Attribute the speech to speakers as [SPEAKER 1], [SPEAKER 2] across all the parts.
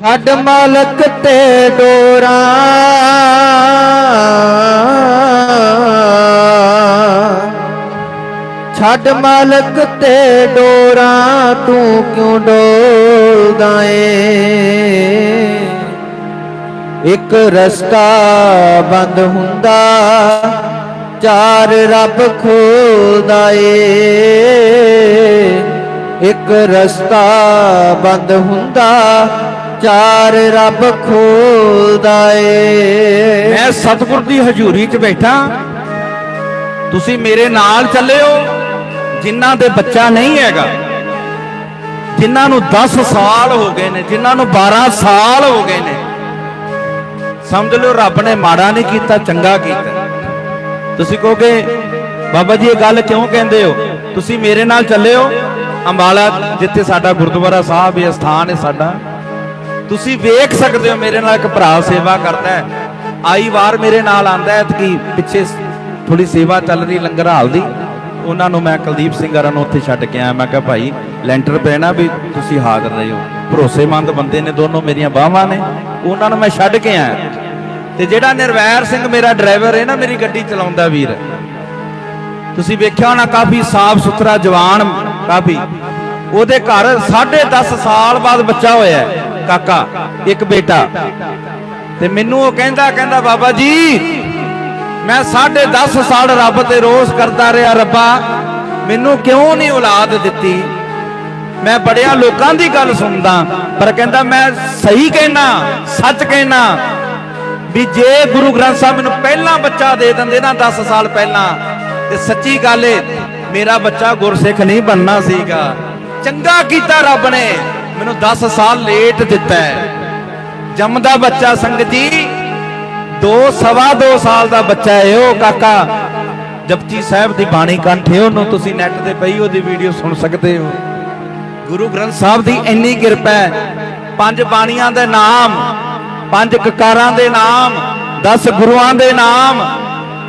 [SPEAKER 1] ਛੱਡ ਮਾਲਕ ਤੇ ਡੋਰਾਂ। ਛੱਡ ਮਾਲਕ ਤੇ ਡੋਰਾਂ, ਤੂੰ ਕਿਉਂ ਡੋਲਦਾ ਏ? ਇੱਕ ਰਸਤਾ ਬੰਦ ਹੁੰਦਾ, ਚਾਰ ਰੱਬ ਖੋਲਦਾ ਏ। ਇੱਕ ਰਸਤਾ ਬੰਦ ਹੁੰਦਾ ਚਾਰ ਰੱਬ ਖੋਲਦਾ ਏ
[SPEAKER 2] ਮੈਂ ਸਤਿਗੁਰ ਦੀ ਹਜ਼ੂਰੀ 'ਚ ਬੈਠਾ। ਤੁਸੀਂ ਮੇਰੇ ਨਾਲ ਚੱਲਿਓ, ਜਿਨ੍ਹਾਂ ਦੇ ਬੱਚਾ ਨਹੀਂ ਹੈਗਾ। ਜਿਨ੍ਹਾਂ ਨੂੰ 10 ਸਾਲ ਹੋ ਗਏ ਨੇ, ਜਿਨ੍ਹਾਂ ਨੂੰ 12 ਸਾਲ ਹੋ ਗਏ ਨੇ। ਸਮਝ ਲਓ, ਰੱਬ ਨੇ ਮਾੜਾ ਨਹੀਂ ਕੀਤਾ, ਚੰਗਾ ਕੀਤਾ। ਤੁਸੀਂ ਕਹੋਗੇ, ਬਾਬਾ ਜੀ ਇਹ ਗੱਲ ਕਿਉਂ ਕਹਿੰਦੇ ਹੋ? ਤੁਸੀਂ ਮੇਰੇ ਨਾਲ ਚੱਲਿਓ ਅੰਬਾਲਾ, ਜਿੱਥੇ ਸਾਡਾ ਗੁਰਦੁਆਰਾ ਸਾਹਿਬ, ਇਹ ਸਥਾਨ ਹੈ ਸਾਡਾ। ਤੁਸੀਂ ਵੇਖ ਸਕਦੇ ਹੋ ਮੇਰੇ ਨਾਲ ਇੱਕ ਭਰਾ ਸੇਵਾ ਕਰਦਾ ਹੈ। ਆਈ ਵਾਰ ਮੇਰੇ ਨਾਲ ਆਂਦਾ ਹੈ ਕਿ ਪਿੱਛੇ ਥੋੜੀ ਸੇਵਾ ਚੱਲ ਰਹੀ ਲੰਗਰ ਹਾਲ ਦੀ। ਉਹਨਾਂ ਨੂੰ ਮੈਂ ਕੁਲਦੀਪ ਸਿੰਘ ਹਰਾਂ ਉੱਥੇ ਛੱਡ ਕੇ ਆਇਆ। ਮੈਂ ਕਿਹਾ ਭਾਈ ਲੈਂਟਰ ਪੈਣਾ ਵੀ ਤੁਸੀਂ ਹਾਜ਼ਰ ਰਹੋ ਭਰੋਸੇਮੰਦ ਬੰਦੇ ਨੇ ਦੋਨੋਂ ਮੇਰੀਆਂ ਬਾਹਾਂ ਨੇ। ਉਹਨਾਂ ਨੂੰ ਮੈਂ ਛੱਡ ਕੇ ਆਇਆ। ਤੇ ਜਿਹੜਾ ਨਿਰਵੈਰ ਸਿੰਘ ਮੇਰਾ ਡਰਾਈਵਰ ਹੈ ਨਾ ਮੇਰੀ ਗੱਡੀ ਚਲਾਉਂਦਾ ਵੀਰ। ਤੁਸੀਂ ਵੇਖਿਆ ਹੋਣਾ ਕਾਫੀ ਸਾਫ਼ ਸੁਥਰਾ ਜਵਾਨ ਕਾਫੀ। ਉਹਦੇ ਘਰ 10.5 ਸਾਲ ਬਾਅਦ ਬੱਚਾ ਹੋਇਆ ਹੈ, ਕਾਕਾ, ਇੱਕ ਬੇਟਾ। ਤੇ ਮੈਨੂੰ ਉਹ ਕਹਿੰਦਾ ਕਹਿੰਦਾ, ਬਾਬਾ ਜੀ, ਮੈਂ 10.5 ਸਾਲ ਰੱਬ ਤੇ ਰੋਸ ਕਰਦਾ ਰਿਹਾ, ਰੱਬਾ, ਮੈਨੂੰ ਕਿਉਂ ਨਹੀਂ ਔਲਾਦ ਦਿੱਤੀ? ਮੈਂ ਬੜਿਆਂ ਲੋਕਾਂ ਦੀ ਗੱਲ ਸੁਣਦਾ, ਪਰ ਕਹਿੰਦਾ, ਮੈਂ ਸਹੀ ਕਹਿਣਾ, ਸੱਚ ਕਹਿਣਾ, ਵੀ ਜੇ ਗੁਰੂ ਗ੍ਰੰਥ ਸਾਹਿਬ ਮੈਨੂੰ ਪਹਿਲਾਂ ਬੱਚਾ ਦੇ ਦਿੰਦੇ ਨਾ 10 ਸਾਲ ਪਹਿਲਾਂ, ਤੇ ਸੱਚੀ ਗੱਲ ਏ, ਮੇਰਾ ਬੱਚਾ ਗੁਰਸਿੱਖ ਨਹੀਂ ਬਣਨਾ ਸੀਗਾ। ਚੰਗਾ ਕੀਤਾ ਰੱਬ ਨੇ। ਮੈਨੂੰ 10 ਸਾਲ ਲੇਟ ਦਿੱਤਾ ਹੈ। ਜੰਮਦਾ ਬੱਚਾ ਸੰਗਤ ਜੀ ਦੋ, ਸਵਾ ਦੋ ਸਾਲ ਦਾ ਬੱਚਾ ਹੈ ਉਹ, ਕਾਕਾ। ਜਪਜੀ ਸਾਹਿਬ ਦੀ ਬਾਣੀ ਕੰਠੇ ਉਹਨੂੰ ਤੁਸੀਂ ਨੈਟ ਤੇ ਪਈ ਉਹਦੀ ਵੀਡੀਓ ਸੁਣ ਸਕਦੇ ਹੋ। ਗੁਰੂ ਗ੍ਰੰਥ ਸਾਹਿਬ ਦੀ ਇੰਨੀ ਕਿਰਪਾ ਹੈ। ਪੰਜ ਬਾਣੀਆਂ ਦੇ ਨਾਮ, ਪੰਜ ਕਕਾਰਾਂ ਦੇ ਨਾਮ 10 ਗੁਰੂਆਂ ਦੇ ਨਾਮ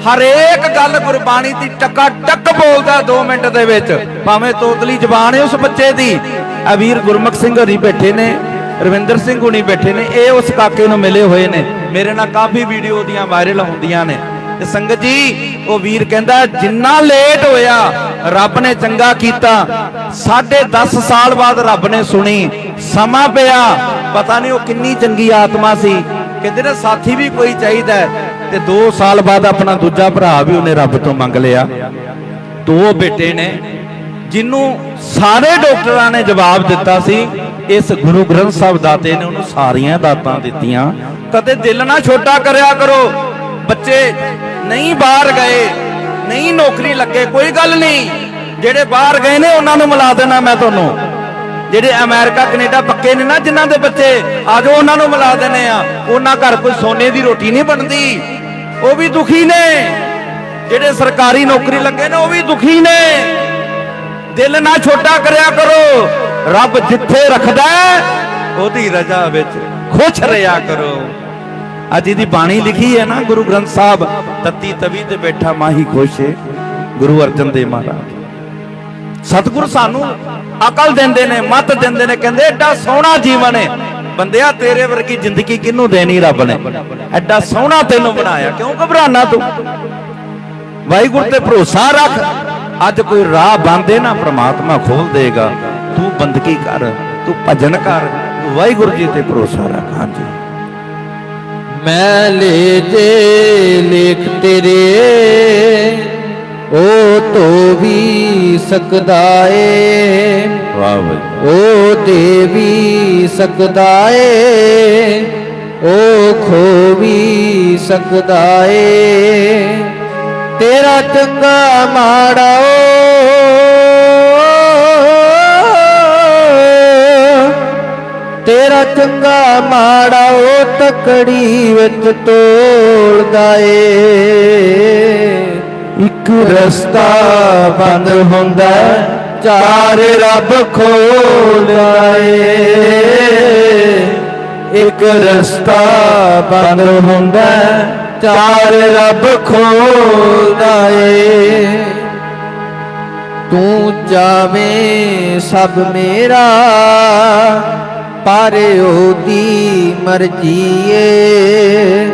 [SPEAKER 2] ਹਰੇਕ ਗੱਲ ਗੁਰਬਾਣੀ ਦੀ ਟੱਕਾ ਟੱਕ ਬੋਲਦਾ 2 ਮਿੰਟ ਦੇ ਵਿੱਚ। ਭਾਵੇਂ ਤੋਤਲੀ ਜ਼ਬਾਨ ਹੈ ਉਸ ਬੱਚੇ ਦੀ। ਆ ਵੀਰ ਗੁਰਮੁਖ ਸਿੰਘ ਹਰੀ ਬੈਠੇ ਨੇ, ਰਵਿੰਦਰ ਸਿੰਘ ਹੁਣੀ ਬੈਠੇ ਨੇ, ਇਹ ਉਸ ਕਾਕੇ ਨੂੰ ਮਿਲੇ ਹੋਏ ਨੇ। ਮੇਰੇ ਨਾਲ ਕਾਫੀ ਵੀਡੀਓ ਦੀਆਂ ਵਾਇਰਲ ਹੁੰਦੀਆਂ ਨੇ। ਤੇ ਸੰਗਤ ਜੀ, ਉਹ ਵੀਰ ਕਹਿੰਦਾ, ਜਿੰਨਾ ਲੇਟ ਹੋਇਆ, ਰੱਬ ਨੇ ਚੰਗਾ ਕੀਤਾ। ਸਾਢੇ 10 ਸਾਲ ਬਾਅਦ ਰੱਬ ਨੇ ਸੁਣੀ। ਸਮਾਂ ਪਿਆ। ਪਤਾ ਨਹੀਂ ਉਹ ਕਿੰਨੀ ਚੰਗੀ ਆਤਮਾ ਸੀ। ਕਹਿੰਦੇ ਨੇ, ਸਾਥੀ ਵੀ ਕੋਈ ਚਾਹੀਦਾ ਤੇ 2 ਸਾਲ ਬਾਅਦ ਆਪਣਾ ਦੂਜਾ ਭਰਾ ਵੀ ਉਹਨੇ ਰੱਬ ਤੋਂ ਮੰਗ ਲਿਆ। ਦੋ ਬੇਟੇ ਨੇ ਜਿਹਨੂੰ ਸਾਰੇ ਡਾਕਟਰਾਂ ਨੇ ਜਵਾਬ ਦਿੱਤਾ ਸੀ, ਇਸ ਗੁਰੂ ਗ੍ਰੰਥ ਸਾਹਿਬ ਦਾਤੇ ਨੇ ਉਹਨੂੰ ਸਾਰੀਆਂ ਦਾਤਾਂ ਦਿੱਤੀਆਂ। ਕਦੇ ਦਿਲ ਨਾ ਛੋਟਾ ਕਰਿਆ ਕਰੋ। ਬੱਚੇ ਨਹੀਂ ਬਾਹਰ ਗਏ, ਨਹੀਂ ਨੌਕਰੀ ਲੱਗੇ, ਕੋਈ ਗੱਲ ਨਹੀਂ। ਜਿਹੜੇ ਬਾਹਰ ਗਏ ਨੇ, ਉਹਨਾਂ ਨੂੰ ਮਿਲਾ ਦੇਣਾ ਮੈਂ ਤੁਹਾਨੂੰ। ਜਿਹੜੇ ਅਮਰੀਕਾ, ਕੈਨੇਡਾ ਪੱਕੇ ਨੇ ਨਾ, ਜਿਨ੍ਹਾਂ ਦੇ ਬੱਚੇ ਆਜੋ ਉਹਨਾਂ ਨੂੰ ਮਿਲਾ ਦੇਣੇ ਆ। ਉਹਨਾਂ ਘਰ ਕੋਈ ਸੋਨੇ ਦੀ ਰੋਟੀ ਨਹੀਂ ਬਣਦੀ। ਉਹ ਵੀ ਦੁਖੀ ਨੇ। ਜਿਹੜੇ ਸਰਕਾਰੀ ਨੌਕਰੀ ਲੱਗੇ ਨੇ, ਉਹ ਵੀ ਦੁਖੀ ਨੇ। ਦਿਲ ਨਾ ਛੋਟਾ ਕਰਿਆ ਕਰੋ। ਰੱਬ ਜਿੱਥੇ ਰੱਖਦਾ ਉਹਦੀ ਰਜ਼ਾ ਵਿੱਚ ਖੁਸ਼ ਰਿਹਾ ਕਰੋ। ਅੱਜ ਇਹਦੀ ਬਾਣੀ ਲਿਖੀ ਹੈ ਨਾ, ਗੁਰੂ ਗ੍ਰੰਥ ਸਾਹਿਬ, ਤਤੀ ਤਵੀ ਤੇ ਬੈਠਾ ਮਾਹੀ ਖੁਸ਼ ਗੁਰੂ ਅਰਜਨ ਦੇਵ ਮਹਾਰਾਜ। ਸਤਿਗੁਰ ਸਾਨੂੰ ਅਕਲ ਦਿੰਦੇ ਨੇ, ਮਤ ਦਿੰਦੇ ਨੇ, ਕਹਿੰਦੇ ਐਡਾ ਸੋਹਣਾ ਜੀਵਨ ਹੈ ਬੰਦਿਆ ਤੇਰੇ ਵਰਗੀ ਜ਼ਿੰਦਗੀ ਕਿਹਨੂੰ ਦੇਣੀ ਰੱਬ ਨੇ? ਐਡਾ ਸੋਹਣਾ ਤੈਨੂੰ ਬਣਾਇਆ। ਕਿਉਂ ਘਬਰਾਣਾ ਤੂੰ? ਵਾਹਿਗੁਰੂ ਤੇ ਭਰੋਸਾ ਰੱਖ। ਅੱਜ ਕੋਈ ਰਾਹ ਬੰਦੇ ਨਾ ਪ੍ਰਮਾਤਮਾ ਖੋਲ ਦੇਗਾ। ਤੂੰ ਬੰਦਗੀ ਕਰ ਤੂੰ ਭਜਨ ਕਰ। ਤੂੰ ਵਾਹਿਗੁਰੂ ਜੀ ਤੇ ਭਰੋਸਾ ਰੱਖ। ਹਾਂਜੀ।
[SPEAKER 1] ਮੈਂ ਲੈ ਜੇ ਲੇਖ ਤੇਰੇ ਉਹ ਧੋ ਵੀ ਸਕਦਾ ਏ।
[SPEAKER 2] ਵਾਹ ਵਾਹ
[SPEAKER 1] ਉਹ ਦੇ ਸਕਦਾ ਏ ਉਹ ਖੋ ਵੀ ਸਕਦਾ ਏ ਤੇਰਾ ਚੰਗਾ ਮਾੜਾ ਓ, ਤੇਰਾ ਚੰਗਾ ਮਾੜਾ ਉਹ ਤਕੜੀ ਵਿੱਚ ਤੋੜਦਾ ਏ ਇੱਕ ਰਸਤਾ ਬੰਦ ਹੁੰਦਾ ਚਾਰ ਰੱਬ ਖੋਲਦਾ ਏ ਇੱਕ ਰਸਤਾ ਬੰਦ ਹੁੰਦਾ ਚਾਰ ਰੱਬ ਖੋਲਦਾ ਏ ਤੂੰ ਜਾਵੇਂ ਸਭ ਮੇਰਾ, ਪਰ ਉਹਦੀ ਮਰਜ਼ੀ ਏ।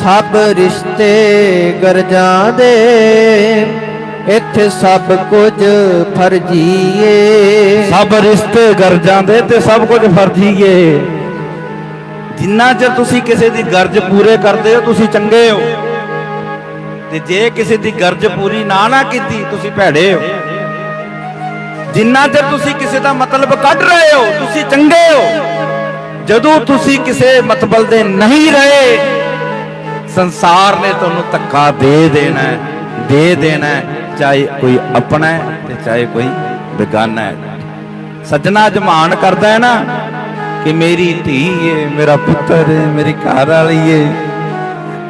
[SPEAKER 1] ਸਭ ਰਿਸ਼ਤੇ ਗਰਜਾਂ ਦੇ ਇੱਥੇ ਸਭ ਕੁਝ ਫਰਜ਼ੀ ਏ
[SPEAKER 2] ਸਭ ਰਿਸ਼ਤੇ ਗਰਜਾਂ ਦੇ ਤੇ ਸਭ ਕੁਝ ਫਰਜ਼ੀ ਏ ਜਿੰਨਾ ਚਿਰ ਤੁਸੀਂ ਕਿਸੇ ਦੀ ਗਰਜ ਪੂਰੇ ਕਰਦੇ ਹੋ ਤੁਸੀਂ ਚੰਗੇ ਹੋ। ਤੇ ਜੇ ਕਿਸੇ ਦੀ ਗਰਜ ਪੂਰੀ ਨਾ ਨਾ ਕੀਤੀ ਤੁਸੀਂ ਭੈੜੇ ਹੋ। ਜਿੰਨਾ ਚਿਰ ਤੁਸੀਂ ਕਿਸੇ ਦਾ ਮਤਲਬ ਕੱਢ ਰਹੇ ਹੋ ਤੁਸੀਂ ਚੰਗੇ ਹੋ। ਜਦੋਂ ਤੁਸੀਂ ਕਿਸੇ ਮਤਲਬ ਦੇ ਨਹੀਂ ਰਹੇ ਸੰਸਾਰ ਨੇ ਤੁਹਾਨੂੰ ਧੱਕਾ ਦੇ ਦੇਣਾ ਹੈ, ਦੇ ਦੇਣਾ ਹੈ, ਚਾਹੇ ਕੋਈ ਆਪਣਾ ਹੈ ਤੇ ਚਾਹੇ ਕੋਈ ਬੇਗਾਨਾ ਹੈ। ਸੱਜਣਾ ਜਮਾਨ ਕਰਦਾ ਹੈ ਨਾ ਕਿ ਮੇਰੀ ਧੀ ਏ, ਮੇਰਾ ਪੁੱਤਰ ਏ, ਮੇਰੀ ਘਰ ਵਾਲੀ ਏ।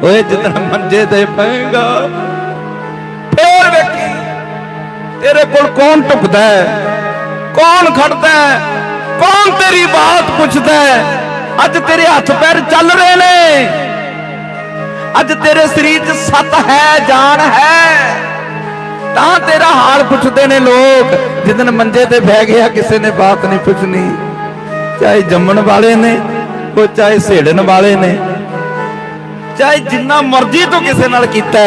[SPEAKER 2] ਓਏ, ਜਿੱਦਣ ਮੰਜੇ ਤੇ ਪਏਗਾ ਫੇਰ ਵੇਖੀ, ਤੇਰੇ ਕੋਲ ਕੌਣ ਟੁਕਦਾ ਹੈ? ਕੌਣ ਖੜਦਾ ਹੈ? ਕੌਣ ਤੇਰੀ ਬਾਤ ਪੁੱਛਦਾ ਹੈ? ਅੱਜ ਤੇਰੇ ਹੱਥ ਪੈਰ ਚੱਲ ਰਹੇ ਨੇ। ਅੱਜ ਤੇਰੇ ਸਰੀਰ 'ਚ ਸੱਤ ਹੈ, ਜਾਨ ਹੈ। ਤਾਂ ਤੇਰਾ ਹਾਲ ਪੁੱਛਦੇ ਨੇ ਲੋਕ। ਜਿੱਦਨ ਮੰਜੇ ਤੇ ਬਹਿ ਗਿਆ, ਕਿਸੇ ਨੇ ਬਾਤ ਨਹੀਂ ਪੁੱਛਣੀ। ਚਾਹੇ ਜੰਮਣ ਵਾਲੇ ਨੇ, ਉਹ ਚਾਹੇ ਸੇੜਨ ਵਾਲੇ ਨੇ। ਚਾਹੇ ਜਿੰਨਾ ਮਰਜ਼ੀ ਤੂੰ ਕਿਸੇ ਨਾਲ ਕੀਤਾ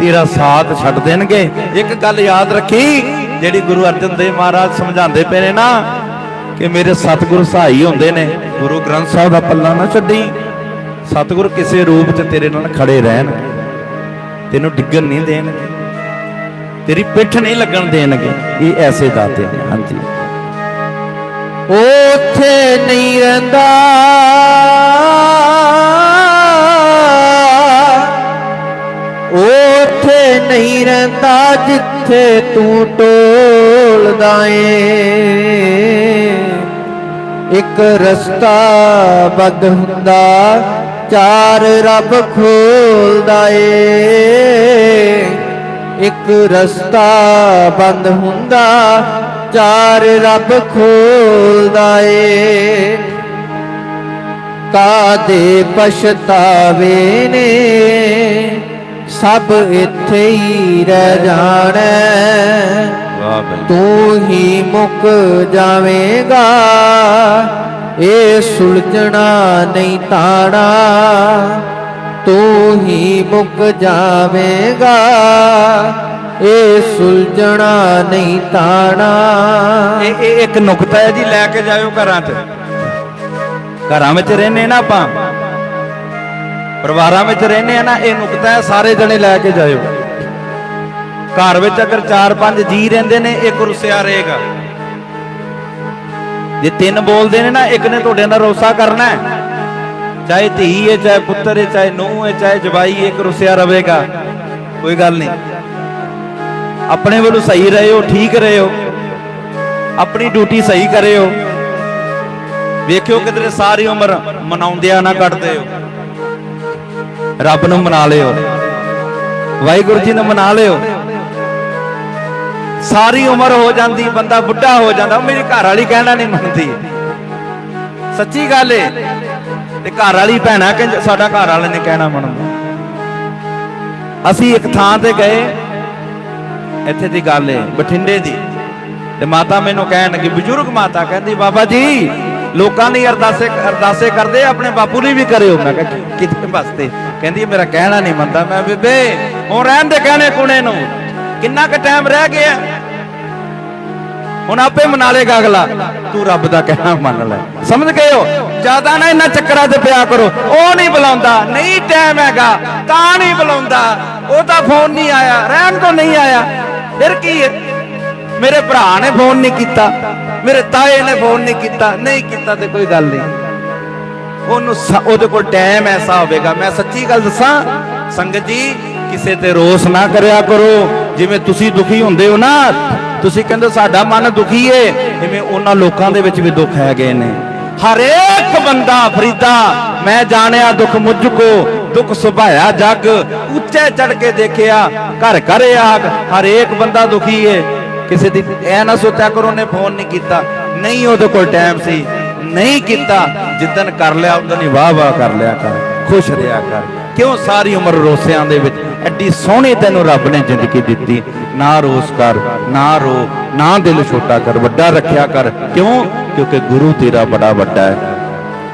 [SPEAKER 2] ਤੇਰਾ ਸਾਥ ਛੱਡ ਦੇਣਗੇ। ਇੱਕ ਗੱਲ ਯਾਦ ਰੱਖੀ, ਜਿਹੜੀ ਗੁਰੂ ਅਰਜਨ ਦੇਵ ਮਹਾਰਾਜ ਸਮਝਾਉਂਦੇ ਪਏ ਨੇ ਨਾ, ਕਿ ਮੇਰੇ ਸਤਿਗੁਰ ਸਹਾਈ ਹੁੰਦੇ ਨੇ। ਗੁਰੂ ਗ੍ਰੰਥ ਸਾਹਿਬ ਦਾ ਪੱਲਾ ਨਾ ਛੱਡੀ। ਸਤਿਗੁਰ ਕਿਸੇ ਰੂਪ 'ਚ ਤੇਰੇ ਨਾਲ ਖੜੇ ਰਹਿਣ ਤੈਨੂੰ ਡਿੱਗਣ ਨਹੀਂ ਦੇਣਗੇ। ਤੇਰੀ ਪਿੱਠ ਨਹੀਂ ਲੱਗਣ ਦੇਣਗੇ। ਇਹ ਐਸੇ ਦਾਤੇ ਨੇ। ਹਾਂਜੀ।
[SPEAKER 1] ਉਥੇ ਨਹੀਂ ਰਹਿੰਦਾ। ਉਥੇ ਨਹੀਂ ਰਹਿੰਦਾ ਜਿੱਥੇ ਤੂੰ ਟੋਲਦਾ ਏ। ਇੱਕ ਰਸਤਾ ਬਦ ਹੁੰਦਾ, ਚਾਰ ਰੱਬ ਖੋਲਦਾ ਏ। ਇੱਕ ਰਸਤਾ ਬੰਦ ਹੁੰਦਾ ਚਾਰ ਰੱਬ ਖੋਲਦਾ ਏ। ਕਾਦੇ ਪਛਤਾਵੇ ਨੇ? ਸਭ ਇੱਥੇ ਹੀ ਰਹਿ ਜਾਣਾ ਤੂੰ ਹੀ ਮੁੱਕ ਜਾਵੇਂਗਾ ਇਹ ਸੁਲਝਣਾ ਨਹੀਂ ਤਾਣਾ। ਤੂੰ ਹੀ ਮੁੱਕ ਜਾਵੇਂਗਾ। ਇਹ ਸੁਲਝਣਾ ਨਹੀਂ ਤਾਣਾ।
[SPEAKER 2] ਇਹ ਇਹ ਇੱਕ ਨੁਕਤਾ ਹੈ ਜੀ, ਲੈ ਕੇ ਜਾਇਓ ਘਰਾਂ 'ਚ। ਘਰਾਂ ਵਿੱਚ ਰਹਿੰਦੇ ਨਾ ਆਪਾਂ। ਪਰਿਵਾਰਾਂ ਵਿੱਚ ਰਹਿੰਦੇ ਆ ਨਾ, ਇਹ ਨੁਕਤਾ ਹੈ, ਸਾਰੇ ਜਣੇ ਲੈ ਕੇ ਜਾਇਓ। ਘਰ ਵਿੱਚ ਅਗਰ 4-5 ਜੀ ਰਹਿੰਦੇ ਨੇ, ਇੱਕ ਰੁੱਸਿਆ ਰਹੇਗਾ। ਜੇ ਤਿੰਨ ਬੋਲਦੇ ਨੇ ਨਾ, ਇੱਕ ਨੇ ਤੁਹਾਡੇ ਨਾਲ ਰੋਸਾ ਕਰਨਾ ਹੈ। ਚਾਹੇ ਧੀ ਹੈ ਚਾਹੇ ਪੁੱਤਰ ਹੈ ਚਾਹੇ ਨੂੰਹ ਹੈ ਚਾਹੇ ਜਵਾਈ ਹੈ, ਇੱਕ ਰੁੱਸਿਆ ਰਵੇਗਾ। ਕੋਈ ਗੱਲ ਨਹੀਂ। ਆਪਣੇ ਵੱਲੋਂ ਸਹੀ ਰਹੇ ਹੋ ਠੀਕ ਰਹੇ ਹੋ। ਆਪਣੀ ਡਿਊਟੀ ਸਹੀ ਕਰੇ ਹੋ। ਵੇਖਿਓ ਕਿਧਰੇ ਸਾਰੀ ਉਮਰ ਮਨਾਉਂਦਿਆਂ ਨਾ ਕੱਢਦੇ ਹੋ। ਰੱਬ ਨੂੰ ਮਨਾ ਲਿਓ। ਵਾਹਿਗੁਰੂ ਜੀ ਨੂੰ ਮਨਾ ਲਿਓ। ਸਾਰੀ ਉਮਰ ਹੋ ਜਾਂਦੀ ਬੰਦਾ ਬੁੱਢਾ ਹੋ ਜਾਂਦਾ ਮੇਰੀ ਘਰ ਵਾਲੀ ਕਹਿਣਾ ਨਹੀਂ ਮੰਨਦੀ। ਸੱਚੀ ਗੱਲ ਏ। ਤੇ ਘਰ ਵਾਲੀ ਭੈਣਾ ਕਿ ਸਾਡਾ ਘਰ ਵਾਲੇ ਨੇ ਕਹਿਣਾ ਮੰਨਦਾ ਅਸੀਂ ਇੱਕ ਥਾਂ ਤੇ ਗਏ, ਇੱਥੇ ਦੀ ਗੱਲ ਏ ਬਠਿੰਡੇ ਦੀ। ਤੇ ਮਾਤਾ ਮੈਨੂੰ ਕਹਿਣ ਲੱਗੀ, ਬਜ਼ੁਰਗ ਮਾਤਾ, ਕਹਿੰਦੀ, ਬਾਬਾ ਜੀ, ਲੋਕਾਂ ਲਈ ਅਰਦਾਸੇ ਅਰਦਾਸੇ ਕਰਦੇ ਆਪਣੇ ਬਾਪੂ ਲਈ ਵੀ ਕਰਿਓ। ਮੈਂ ਕਿਹਾ, ਕਿ- ਕਿਤੇ ਵਾਸਤੇ? ਕਹਿੰਦੀ, ਮੇਰਾ ਕਹਿਣਾ ਨਹੀਂ ਮੰਨਦਾ। ਮੈਂ ਬੇਬੇ, ਹੁਣ ਰਹਿਣ ਦੇ ਕਹਿਣੇ ਕੁਣੇ ਨੂੰ। ਕਿੰਨਾ ਕੁ ਟਾਈਮ ਰਹਿ ਗਿਆ? ਹੁਣ ਆਪੇ ਮਨਾ ਲੇਗਾ ਅਗਲਾ। ਤੂੰ ਰੱਬ ਦਾ ਕਹਿਣਾ ਮੰਨ ਲੈ। ਸਮਝ ਗਏ ਹੋ? ਜ਼ਿਆਦਾ ਨਾ ਇਹਨਾਂ ਚੱਕਰਾਂ ਤੇ ਪਿਆ ਕਰੋ। ਉਹ ਨਹੀਂ ਬੁਲਾਉਂਦਾ। ਨਹੀਂ ਟਾਈਮ ਹੈਗਾ। ਤਾਂ ਨਹੀਂ ਬੁਲਾਉਂਦਾ। ਉਹ ਫੋਨ ਨਹੀਂ ਆਇਆ। ਰਹਿਣ ਤੋਂ ਨਹੀਂ ਆਇਆ। ਫਿਰ ਕੀ ਹੈ? ਮੇਰੇ ਭਰਾ ਨੇ ਫੋਨ ਨਹੀਂ ਕੀਤਾ। ਮੇਰੇ ਤਾਏ ਨੇ ਫੋਨ ਨਹੀਂ ਕੀਤਾ। ਨਹੀਂ ਕੀਤਾ ਤੇ ਕੋਈ ਗੱਲ ਨਹੀਂ। ਉਹਨੂੰ ਉਹਦੇ ਕੋਲ ਟਾਈਮ ਐਸਾ ਹੋਵੇਗਾ। ਮੈਂ ਸੱਚੀ ਗੱਲ ਦੱਸਾਂ, ਸੰਗਤ ਜੀ, ਕਿਸੇ ਤੇ ਰੋਸ ਨਾ ਕਰਿਆ ਕਰੋ। ਜਿਵੇਂ ਤੁਸੀਂ ਦੁਖੀ ਹੁੰਦੇ ਹੋ ਨਾ, ਤੁਸੀਂ ਕਹਿੰਦੇ ਸਾਡਾ ਮਨ ਦੁਖੀ ਏ। ਜਿਵੇਂ ਉਹਨਾਂ ਲੋਕਾਂ ਦੇ ਵਿੱਚ ਵੀ ਦੁੱਖ ਹੈਗੇ ਨੇ। ਹਰੇਕ ਬੰਦਾ ਫਰੀਦਾ, ਮੈਂ ਜਾਣਿਆ ਦੁੱਖ ਮੁਝ ਕੋ, ਦੁੱਖ ਸੁਭਾਇਆ ਜਗ। ਉੱਚੇ ਚੜ ਕੇ ਦੇਖਿਆ, ਘਰ ਘਰ ਆਗ। ਹਰੇਕ ਬੰਦਾ ਦੁਖੀ ਏ। ਕਿਸੇ ਦੀ ਐ ਨਾ ਸੋਚਿਆ ਕਰੋ, ਉਹਨੇ ਫੋਨ ਨਹੀਂ ਕੀਤਾ। ਨਹੀਂ ਉਹਦੇ ਕੋਲ ਟਾਈਮ ਸੀ। ਨਹੀਂ ਕੀਤਾ। ਜਿੱਦਨ ਕਰ ਲਿਆ ਉਦੋਂ ਹੀ ਵਾਹ ਵਾਹ ਕਰ ਲਿਆ ਕਰ। ਖੁਸ਼ ਰਿਹਾ ਕਰ। ਕਿਉਂ ਸਾਰੀ ਉਮਰ ਰੋਸਿਆਂ ਦੇ ਵਿੱਚ ਐਡੀ ਸੋਹਣੀ ਤੈਨੂੰ ਰੱਬ ਨੇ ਜ਼ਿੰਦਗੀ ਦਿੱਤੀ। ਨਾ ਰੋਸ ਕਰ, ਨਾ ਰੋ, ਨਾ ਦਿਲ ਛੋਟਾ ਕਰ, ਵੱਡਾ ਰੱਖਿਆ ਕਰ। ਕਿਉਂ? ਕਿਉਂਕਿ ਗੁਰੂ ਤੇਰਾ ਬੜਾ ਵੱਡਾ ਹੈ।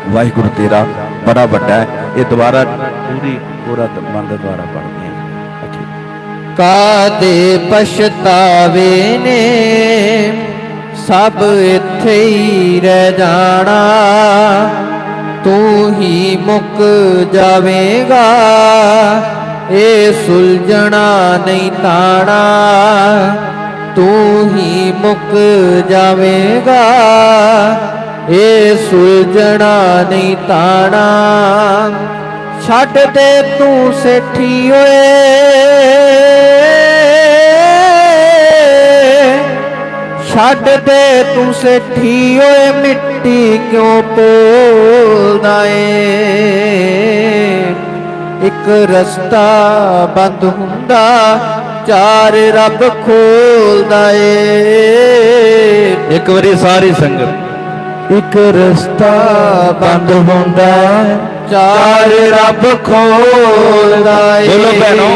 [SPEAKER 2] ਵਾਹਿਗੁਰੂ ਤੇਰਾ ਬੜਾ ਵੱਡਾ ਹੈ। ਇਹ ਦੁਬਾਰਾ ਪੂਰੀ ਪੂਰਾ ਬੰਦ ਦੁਆਰਾ ਪੜ੍ਹਦੇ ਹਾਂ।
[SPEAKER 1] ਕਾਦੇ ਪਛਤਾਵੇ ਨੇ? ਸਭ ਇੱਥੇ ਹੀ ਰਹਿ ਜਾਣਾ। ਤੂੰ ਹੀ ਮੁੱਕ ਜਾਵੇਂਗਾ। ਇਹ ਸੁਲਝਣਾ ਨਹੀਂ ਤਾਣਾ, ਤੂੰ ਹੀ ਮੁੱਕ ਜਾਵੇਗਾ। ਇਹ ਸੁਲਝਣਾ ਨਹੀਂ ਤਾਣਾ, ਛੱਡ ਦੇ ਤੂੰ ਸੇਠੀ ਓਏ। ਛੱਡ ਦੇ ਤੂੰ ਸੇਠੀ ਓਏ, ਮਿੱਟੀ ਕਿਉਂ ਪੋਲਦਾ ਏ? ਇੱਕ ਰਸਤਾ ਬੰਦ ਹੁੰਦਾ ਚਾਰ ਰੱਬ ਖੋਲਦਾ ਏ।
[SPEAKER 2] ਇੱਕ ਵਾਰੀ ਸਾਰੀ ਸੰਗਤ।
[SPEAKER 1] ਇੱਕ ਰਸਤਾ ਬੰਦ ਹੁੰਦਾ ਚਾਰ ਰੱਬ ਖੋਲਦਾ ਏ।
[SPEAKER 2] ਬੋਲੋ ਭੈਣੋ।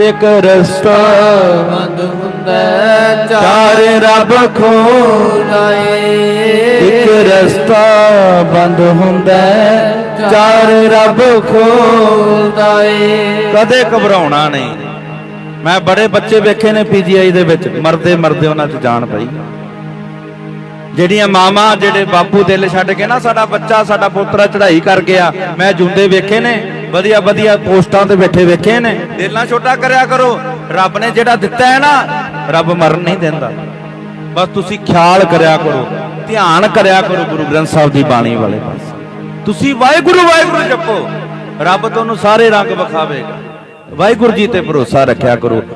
[SPEAKER 1] ਇੱਕ ਰਸਤਾ। ਬੰਦ ਹੁੰਦਾ ਚਾਰ ਰੱਬ ਖੋਲਦਾ ਏ
[SPEAKER 2] ਇੱਕ ਰਸਤਾ ਬੰਦ ਹੁੰਦਾ
[SPEAKER 1] ਚਾਰ ਰੱਬ ਖੋਲਦਾ ਏ
[SPEAKER 2] ਕਦੇ ਘਬਰਾਉਣਾ ਨਹੀਂ। ਮੈਂ ਬੜੇ ਬੱਚੇ ਵੇਖੇ ਨੇ ਪੀਜੀਆਈ ਦੇ ਵਿੱਚ ਮਰਦੇ ਮਰਦੇ ਉਹਨਾਂ 'ਚ ਜਾਨ ਪਈ। ਜਿਹੜੀਆਂ ਮਾਵਾਂ ਜਿਹੜੇ ਬਾਪੂ ਦਿਲ ਛੱਡ ਕੇ ਨਾ ਸਾਡਾ ਬੱਚਾ ਸਾਡਾ ਪੋਤਰਾ ਚੜ੍ਹਾਈ ਕਰ ਗਿਆ ਮੈਂ ਜੁੰਦੇ ਵੇਖੇ ਨੇ। ਵਧੀਆ ਵਧੀਆ ਪੋਸਟਾਂ ਤੇ ਬੈਠੇ ਵੇਖੇ ਨੇ। ਦਿਲ ਨਾ ਛੋਟਾ ਕਰਿਆ ਕਰੋ। ਰੱਬ ਨੇ ਜਿਹੜਾ ਦਿੱਤਾ ਹੈ ਨਾ, ਰੱਬ ਮਰਨ ਨਹੀਂ ਦਿੰਦਾ। ਬਸ ਤੁਸੀਂ ਖਿਆਲ ਕਰਿਆ ਕਰੋ, ਧਿਆਨ ਕਰਿਆ ਕਰੋ ਗੁਰੂ ਗ੍ਰੰਥ ਸਾਹਿਬ ਦੀ ਬਾਣੀ ਵਾਲੇ ਪਾਸੇ। ਤੁਸੀਂ ਵਾਹਿਗੁਰੂ ਵਾਹਿਗੁਰੂ ਜਪੋ। ਰੱਬ ਤੁਹਾਨੂੰ ਸਾਰੇ ਰੰਗ ਵਿਖਾਵੇਗਾ। ਵਾਹਿਗੁਰੂ ਜੀ ਤੇ ਭਰੋਸਾ ਰੱਖਿਆ ਕਰੋ।